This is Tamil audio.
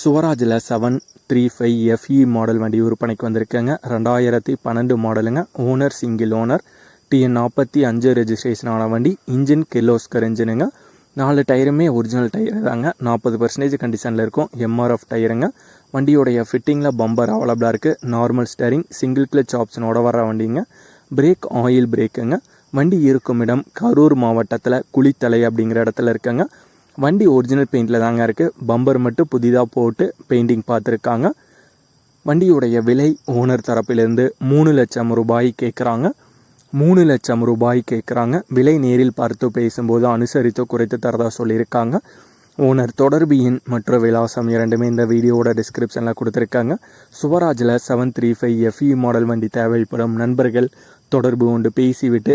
சுவராஜில் seven three five FE model வண்டி விற்பனைக்கு வந்திருக்கேங்க. ரெண்டாயிரத்தி பன்னெண்டு மாடலுங்க ஓனர் சிங்கிள் ஓனர் டிஎன் நாற்பத்தி அஞ்சு ரெஜிஸ்ட்ரேஷனான வண்டி. இன்ஜின் கிலோஸ்கர் இன்ஜினுங்க நாலு டயருமே ஒரிஜினல் டயர் தாங்க. நாற்பது பர்சன்டேஜ் கண்டிஷனில் இருக்கும். எம்ஆர்எஃப் டயருங்க வண்டியோடைய ஃபிட்டிங்கில் பம்பர் அவைலபிளாக இருக்குது நார்மல் ஸ்டேரிங் சிங்கிள் கிளச் ஆப்ஷனோட வர வண்டிங்க. பிரேக் ஆயில் பிரேக்குங்க வண்டி இருக்கும் இடம் கரூர் மாவட்டத்தில் குளித்தலை அப்படிங்கிற இடத்துல இருக்குங்க. வண்டி ஒரிஜினல் பெயிண்டில் தாங்க இருக்குது பம்பர் மட்டும் புதிதாக போட்டு பெயிண்டிங் பார்த்துருக்காங்க. வண்டியுடைய விலை ஓனர் தரப்பிலிருந்து மூணு லட்சம் ரூபாய் கேட்குறாங்க மூணு லட்சம் ரூபாய் கேட்குறாங்க விலை நேரில் பார்த்து பேசும்போது அனுசரித்து குறைத்து தரதா சொல்லியிருக்காங்க. ஓனர் தொடர்பு எண் மற்றும் விலாசம் இரண்டுமே இந்த வீடியோவோட டிஸ்கிரிப்ஷனில் கொடுத்துருக்காங்க. சுவராஜில் seven three five FE model வண்டி தேவைப்படும் நண்பர்கள் தொடர்பு கொண்டு பேசிவிட்டு